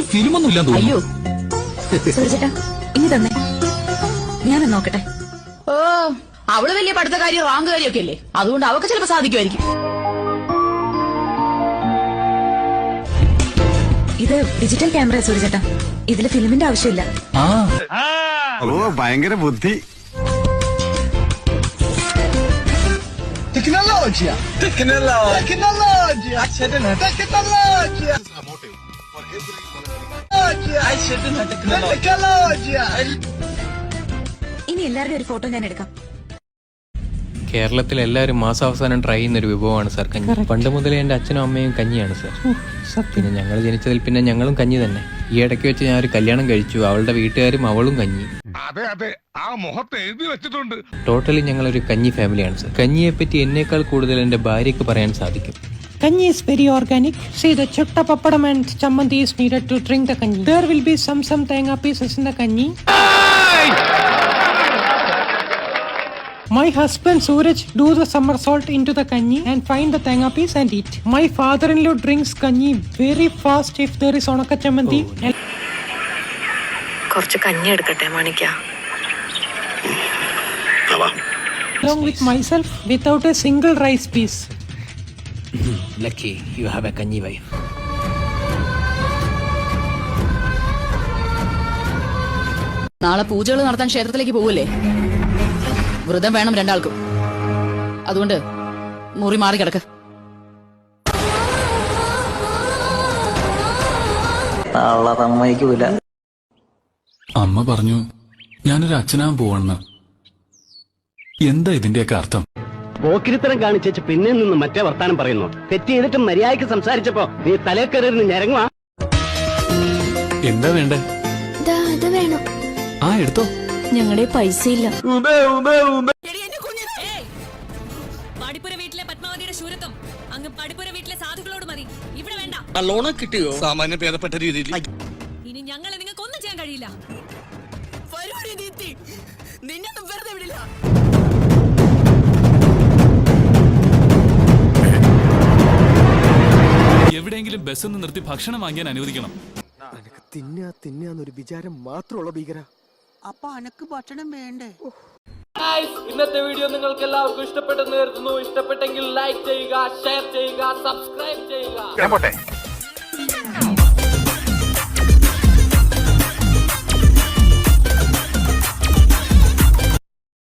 ഇതിൽ ഫിലിമൊന്നും ഇല്ലാന്ന് തോന്നുന്നു. അയ്യോ. ഇനി തന്നെ. ഞാനൊന്ന് നോക്കട്ടെ. ഓ അവൾ വലിയ പഠിത്തക്കാരിയോ റാങ്കുകാരിയോ ഒക്കെ അല്ലേ അതുകൊണ്ട് അവക്ക് ചിലപ്പോ സാധിക്കുമായിരിക്കും. ഇത് ഡിജിറ്റൽ ക്യാമറ സൂര്യചേട്ടാ ഇതിൽ ഫിലിമിന്റെ ആവശ്യമില്ല. ആ. ഓ ഭയങ്കര ബുദ്ധി. Tecnologia! Tecnologia! Tecnologia! Tecnologia! ഇനി എല്ലാവരുടെയും ഒരു ഫോട്ടോ ഞാൻ എടുക്കാം. കേരളത്തിൽ എല്ലാവരും മാസാവസാനം ട്രൈ ചെയ്യുന്ന ഒരു വിഭവമാണ് സാർ കഞ്ഞി. പണ്ട് മുതലേ എന്റെ അച്ഛനും അമ്മയും കഞ്ഞിയാണ് സാർ പിന്നെ ഞങ്ങൾ ജനിച്ചതിൽ പിന്നെ ഞങ്ങളും കഞ്ഞി തന്നെ. ഈ ഇടയ്ക്ക് വെച്ച് ഞാൻ ഒരു കല്യാണം കഴിച്ചു. അവളുടെ വീട്ടുകാരും അവളും കഞ്ഞി. അതെ അതെ. ആ മുഖത്ത് എഴുതി വെച്ചിട്ടുണ്ട്. ടോട്ടലി ഞങ്ങളൊരു കഞ്ഞി ഫാമിലിയാണ് സാർ കഞ്ഞിയെ പറ്റി എന്നേക്കാൾ കൂടുതൽ എന്റെ ഭാര്യയ്ക്ക് പറയാൻ സാധിക്കും. Kanji is very organic. See, the chutta pappadam and chammandi is needed to drink the kanji. There will be some some tenga pieces in the kanji. My husband Suraj do the somersault into the kanji and find the tenga piece and eat. My father-in-law drinks kanji very fast if there is onaka chammandi. and കുറച്ച് കഞ്ഞി എടുക്കട്ടെ മാണിക്ക along with myself without a single rice piece. Lucky you have a കഞ്ഞി wife. നാളെ പൂജകൾ നടത്താൻ ക്ഷേത്രത്തിലേക്ക് പോവല്ലേ വ്രതം വേണം രണ്ടാൾക്കും. അതുകൊണ്ട് മുറി മാറി കിടക്ക്. അമ്മ പറഞ്ഞു ഞാനൊരു അച്ഛനാൻ പോവണെന്ന്. എന്താ ഇതിന്റെയൊക്കെ അർത്ഥം? പോക്കിരിത്തരം കാണിച്ചേച്ച് പിന്നെ നിന്ന് മറ്റേ വർത്താനം പറയുന്നു. തെറ്റ് ചെയ്തിട്ട് മര്യാദയ്ക്ക് സംസാരിച്ചപ്പോ നീ തലേക്കറിയിരുന്ന് ഞരങ്ങുവാ. എന്താ വേണ്ടേ? അത് വേണം. ആ എടുത്തോ. ഞങ്ങളുടെ പൈസ ഇല്ല പടിപ്പുര വീട്ടിലെ പത്മാവതിയുടെ ശൂരത്വം. അങ്ങ് പടിപ്പുര വീട്ടിലെ സാധുക്കളോട് മതി. ഇവിടെ വേണ്ട. നല്ലോണം കിട്ടിയോ? സാമാന്യ ഭേദപ്പെട്ട രീതിയിൽ. ഇനി ഞങ്ങളെ നിങ്ങൾക്ക് ഒന്നും ചെയ്യാൻ കഴിയില്ല. നിന്നെ വെറുതെ വിടില്ല. ബസ് ഒന്ന് നിർത്തി ഭക്ഷണം വാങ്ങിയാൻ അനുവദിക്കണം. തിന്നാ തിന്നാന്നൊരു വിചാരം മാത്രമുള്ള ഭീകര. അപ്പൊ അനക്ക് ഭക്ഷണം വേണ്ടേ? ഇന്നത്തെ വീഡിയോ നിങ്ങൾക്ക് എല്ലാവർക്കും ഇഷ്ടപ്പെട്ടെന്ന് കരുതുന്നു. ഇഷ്ടപ്പെട്ടെങ്കിൽ ലൈക്ക് ചെയ്യുക ഷെയർ ചെയ്യുക സബ്സ്ക്രൈബ് ചെയ്യുക.